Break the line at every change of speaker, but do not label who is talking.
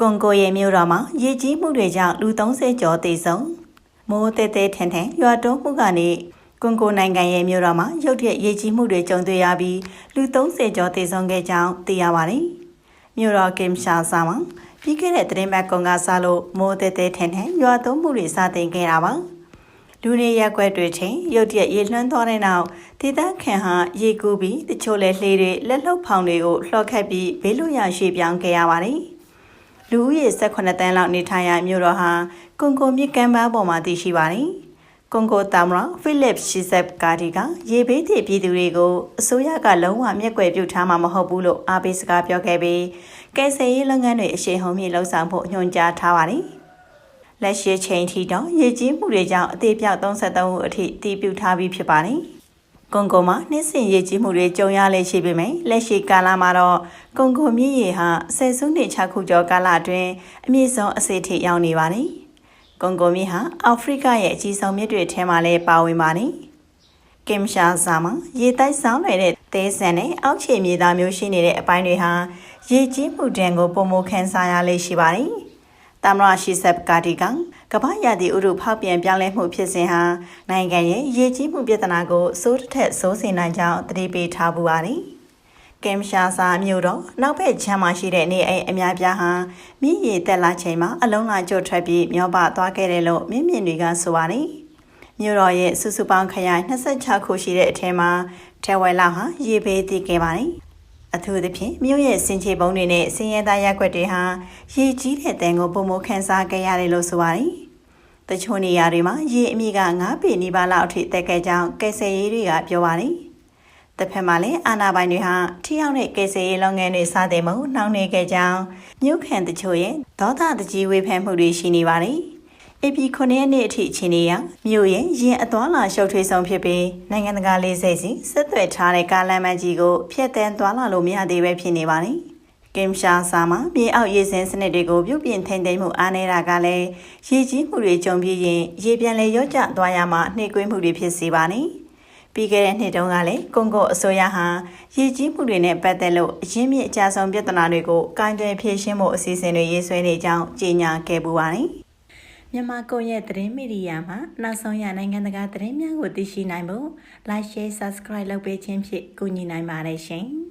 ကွန်ကိုရဲ့မြို့တော်မှာရေကြီးမှုတွေကြောင့်လူ30ကျော်သေဆုံးမိုးတဲတဲထန်ထန်ရွာတုံးမှုကနေကွန်ကိုနိုင်ငံရဲ့မြို့တော်မှာရုတ်တရက်ရေကြီးမှုတွေကြုံတွေ့ရပြီးလူ30ကျော်သေဆုံးခဲ့ကြောင်းသိရပါတယ်။မြို့တော်ကင်ရှာဆာမှာပြီးခဲ့တဲ့သတင်းပတ်ကောင်ကစားလို့မိုးတဲတဲထန်ထန်ရွာတုံးမှုတွေစတင်ခဲ့တာပါ။လူနေရက်ွက်တွေချင်းရုတ်တရက်ရေလွှမ်းသွားတဲ့နောက်ဒေသခံဟာရေကူးပြီးတချို့လည်းလှေတွေလက်လှုပ်ဖောင်တွေကိုလှော့ခတ်ပြီးဘေးလွတ်ရာရွှေ့ပြောင်းခဲ့ရပါတယ်။ လူဦးရေ18တန်းလောက်နေထိုင်ရမြို့တော်ဟာကွန်ကိုမြစ်ကမ်းပါးပေါ်မှာတည်ရှိပါတယ်။ကွန်ကိုတာမရာဖိလစ်ရှီဆက်ကာဒီကရေဘေးသည့်ပြည်သူတွေကိုအစိုးရကလုံးဝမျက်ကွယ်ပြုထားမှာမဟုတ်ဘူးလို့အားပေးစကားပြောခဲ့ပြီးကယ်ဆယ်ရေးလုပ်ငန်းတွေအရှိန်ဟုန်မြင့်လှုပ်ဆောင်ဖို့ညွှန်ကြားထားပါတယ်။လက်ရှိချိန်ထိတော့ရေကြီးမှုတွေကြောင့်အသေးပြောက်33ဦးအထိတည်ပြုထားပြီးဖြစ်ပါတယ်။ ကွန်ဂိုမှာနှင်းစင်ရည်ကြီးမှုတွေကြုံရလေရှိပေမယ့်လက်ရှိကာလမှာတော့ကွန်ဂိုမြစ်ရေဟာဆယ်စုနှစ်6ခုကျော်ကာလအတွင်းအမြင့်ဆုံးအဆင့်ထိရောက်နေပါတယ်။ကွန်ဂိုမြစ်ဟာအာဖရိကရဲ့အကြီးဆုံးမြစ်တွေထဲမှာလည်းပါဝင်ပါတယ်။ကင်ရှာဇာမှာရေတိုက်ဆောင်နေတဲ့တဲဆန်နဲ့အောက်ခြေမြေသားမျိုးရှိနေတဲ့အပိုင်းတွေဟာရေကြီးမှုတံကိုပုံမခန်းစားရလေရှိပါတယ်။တမရရှိဆပ်ကာဒီက ကမ္ဘာရာသီဥတုဖောက်ပြန်ပြောင်းလဲမှုဖြစ်စဉ်ဟာနိုင်ငံရဲ့ရေကြီးမှုပြဿနာကိုစိုးတစ်ထက်စိုးစင်နိုင်ကြောင်းသတိပေးထားပူပါတယ်။ကင်ရှာစာမြို့တော်နောက်ဘက်ခြမ်းမှာရှိတဲ့နေအိမ်အများပြားဟာမြင့်ရည်တက်လာချိန်မှာအလုံးလာကြွထွက်ပြီးမျောပသွားခဲ့တယ်လို့မြင့်မြင့်တွေကဆိုပါတယ်။မြို့တော်ရဲ့စုစုပေါင်းခရိုင်26ခုရှိတဲ့အထက်မှာထဲဝဲလောက်ဟာရေဘေးတည်ခဲ့ပါတယ်။အထူးသဖြင့်မြို့ရဲ့စင်ချေပုံးတွေနဲ့စင်ရဲသားရက်ွက်တွေဟာရေကြီးတဲ့တန်ကိုပုံမခန်းစားခဲ့ရတယ်လို့ဆိုပါတယ်။ တချို့နေရာတွေမှာရေအမြင့်က9ပေနီးပါးလောက်အထိတက်ခဲ့ကြောင်းကယ်ဆယ်ရေးတွေကပြောပါတယ်။တစ်ဖက်မှာလည်းအာနာပိုင်တွေဟာထိရောက်တဲ့ကယ်ဆယ်ရေးလုပ်ငန်းတွေစတင်မှုနှောင့်နှေးခဲ့ကြောင်းမြို့ခံတချို့ရဲ့ဒေါသတကြီးဝေဖန်မှုတွေရှိနေပါတယ်။ AP 9ရက်နေ့အထိအခြေအနေအရမြို့ရဲ့ရင်အသွားလာရှုပ်ထွေးဆုံးဖြစ်ပြီးနိုင်ငံတကာလေးစိတ်စီဆက်သွယ်ထားတဲ့ကားလမ်းမကြီးကိုဖျက်ဆီးသွားလာလို့မရသေးပဲဖြစ်နေပါတယ်။ ကင်ရှာစာမှာမြေအောက်ရေစင်းစနစ်တွေကိုပြုပြင်ထိန်းသိမ်းမှုအားနည်းတာကလည်းရေကြီးမှုတွေကြုံပြီးရင်ရေပြန်လေရော့ကျသွားရမှနှိကွေးမှုတွေဖြစ်စေပါနေပြီးခဲ့တဲ့နှစ်တုန်းကလည်းကွန်ဂိုအစိုးရဟာရေကြီးမှုတွေနဲ့ပတ်သက်လို့အရင်းမြစ်အကြဆုံးပြဿနာတွေကိုကိုင်တွယ်ဖြေရှင်းဖို့အစီအစဉ်တွေရေးဆွဲနေကြောင်းကြေညာခဲ့ပူပါတယ်မြန်မာကွန်ရက်သတင်းမီဒီယာမှာနောက်ဆုံးရနိုင်ငံတကာသတင်းများကိုသိရှိနိုင်ဖို့ Like Share Subscribe လုပ်ပေးခြင်းဖြင့်ကူညီနိုင်ပါတယ်ရှင်။